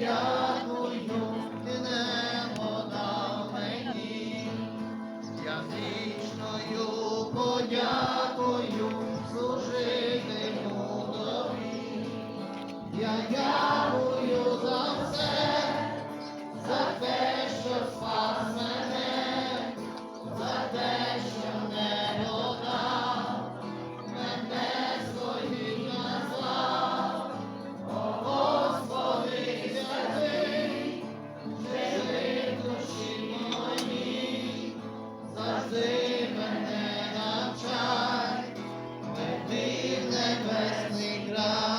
дякую, ти не подав мені. Я вічною подякою служитиму тобі. Я